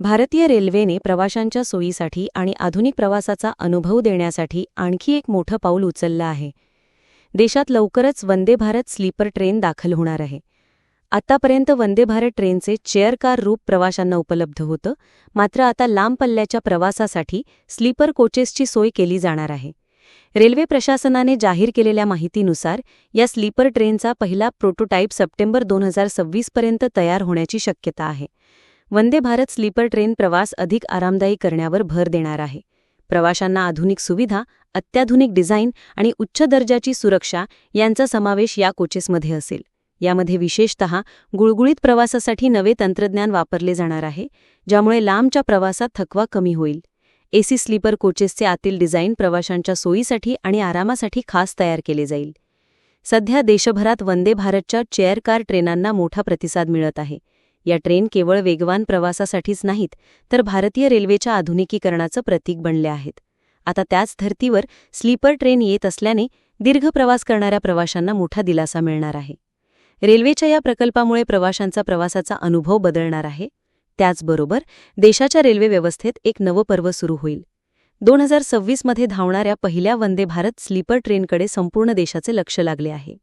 भारतीय रेल्वेने प्रवाशांच्या सोयीसाठी आणि आधुनिक प्रवासाचा अनुभव देण्यासाठी आणखी एक मोठं पाऊल उचललं आहे. देशात लवकरच वंदे भारत स्लीपर ट्रेन दाखल होणार आहे. आतापर्यंत वंदे भारत ट्रेनचे चेअर कार रूप प्रवाशांना उपलब्ध होतं मात्र आता लांब पल्ल्याच्या प्रवासासाठी स्लीपर कोचेसची सोय केली जाणार आहे. रेल्वे प्रशासनाने जाहीर केलेल्या माहितीनुसार या स्लीपर ट्रेनचा पहिला प्रोटोटाईप सप्टेंबर दोन हजार सव्वीसपर्यंत तयार होण्याची शक्यता आहे. वंदे भारत स्लीपर ट्रेन प्रवास अधिक आरामदायी करण्यावर भर देणार आहे. प्रवाशांना आधुनिक सुविधा अत्याधुनिक डिझाईन आणि उच्च दर्जाची सुरक्षा यांचा समावेश या कोचेसमध्ये असेल. यामध्ये विशेषतः गुळगुळीत प्रवासासाठी नवे तंत्रज्ञान वापरले जाणार आहे ज्यामुळे लांबच्या प्रवासात थकवा कमी होईल. एसी स्लीपर कोचेसचे आतील डिझाईन प्रवाशांच्या सोयीसाठी आणि आरामासाठी खास तयार केले जाईल. सध्या देशभरात वंदे भारतच्या चेअर कार ट्रेनांना मोठा प्रतिसाद मिळत आहे. या ट्रेन केवळ वेगवान प्रवासासाठीच नाहीत तर भारतीय रेल्वेच्या आधुनिकीकरणाचं प्रतीक बनले आहेत. आता त्याच धर्तीवर स्लीपर ट्रेन येत असल्याने दीर्घ प्रवास करणाऱ्या प्रवाशांना मोठा दिलासा मिळणार आहे. रेल्वेच्या या प्रकल्पामुळे प्रवाशांचा प्रवासाचा अनुभव बदलणार आहे. त्याचबरोबर देशाच्या रेल्वे व्यवस्थेत एक नवं पर्व सुरू होईल. दोन हजार सव्वीसमध्ये धावणाऱ्या पहिल्या वंदे भारत स्लीपर ट्रेनकडे संपूर्ण देशाचे लक्ष लागले आहे.